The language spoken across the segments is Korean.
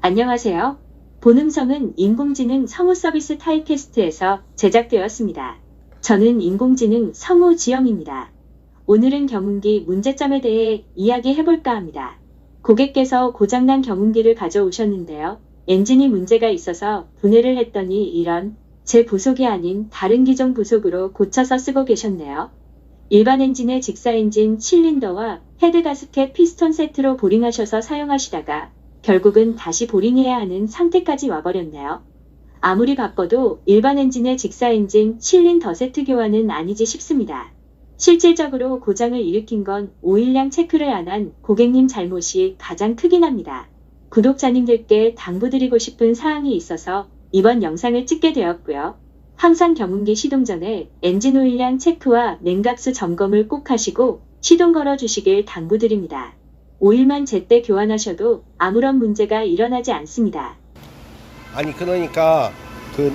안녕하세요. 본음성은 인공지능 성우 서비스 타이캐스트에서 제작되었습니다. 저는 인공지능 성우 지영입니다. 오늘은 경운기 문제점에 대해 이야기해볼까 합니다. 고객께서 고장난 경운기를 가져오셨는데요. 엔진이 문제가 있어서 분해를 했더니 이런 제 부속이 아닌 다른 기종 부속으로 고쳐서 쓰고 계셨네요. 일반 엔진의 직사 엔진 실린더와 헤드 가스켓 피스톤 세트로 보링하셔서 사용하시다가 결국은 다시 보링해야 하는 상태까지 와버렸네요. 아무리 바꿔도 일반 엔진의 직사 엔진 실린 더 세트 교환은 아니지 싶습니다. 실질적으로 고장을 일으킨 건 오일량 체크를 안 한 고객님 잘못이 가장 크긴 합니다. 구독자님들께 당부드리고 싶은 사항이 있어서 이번 영상을 찍게 되었고요. 항상 경운기 시동 전에 엔진 오일량 체크와 냉각수 점검을 꼭 하시고 시동 걸어 주시길 당부드립니다. 오일만 제때 교환하셔도 아무런 문제가 일어나지 않습니다. 아니 그러니까 그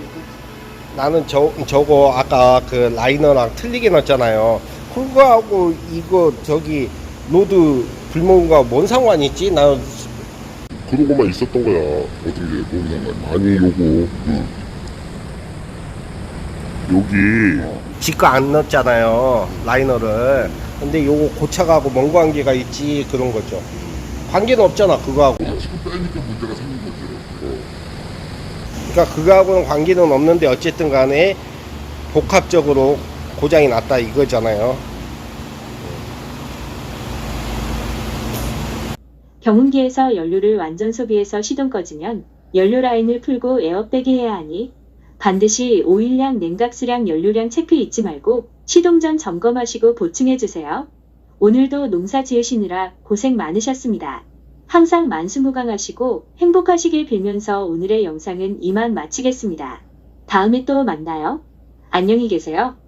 나는 저 저거 아까 그 라이너랑 틀리게 넣었잖아요. 그거하고 이거 저기 로드 불모가 뭔 상관 있지? 나 그러고만 있었던 거야. 어떤 게뭔 상관? 아니 요거 그 여기 지거 안 넣었잖아요. 라이너를. 근데 요거 고쳐가고 뭔 관계가 있지 그런 거죠. 관계는 없잖아 그거하고. 지금 빼니까 문제가 생긴 거지. 어. 그러니까 그거하고는 관계는 없는데 어쨌든 간에 복합적으로 고장이 났다 이거잖아요. 경운기에서 연료를 완전 소비해서 시동 꺼지면 연료 라인을 풀고 에어백이 해야 하니 반드시 오일량, 냉각수량, 연료량 체크 잊지 말고 시동 전 점검하시고 보충해 주세요. 오늘도 농사 지으시느라 고생 많으셨습니다. 항상 만수무강하시고 행복하시길 빌면서 오늘의 영상은 이만 마치겠습니다. 다음에 또 만나요. 안녕히 계세요.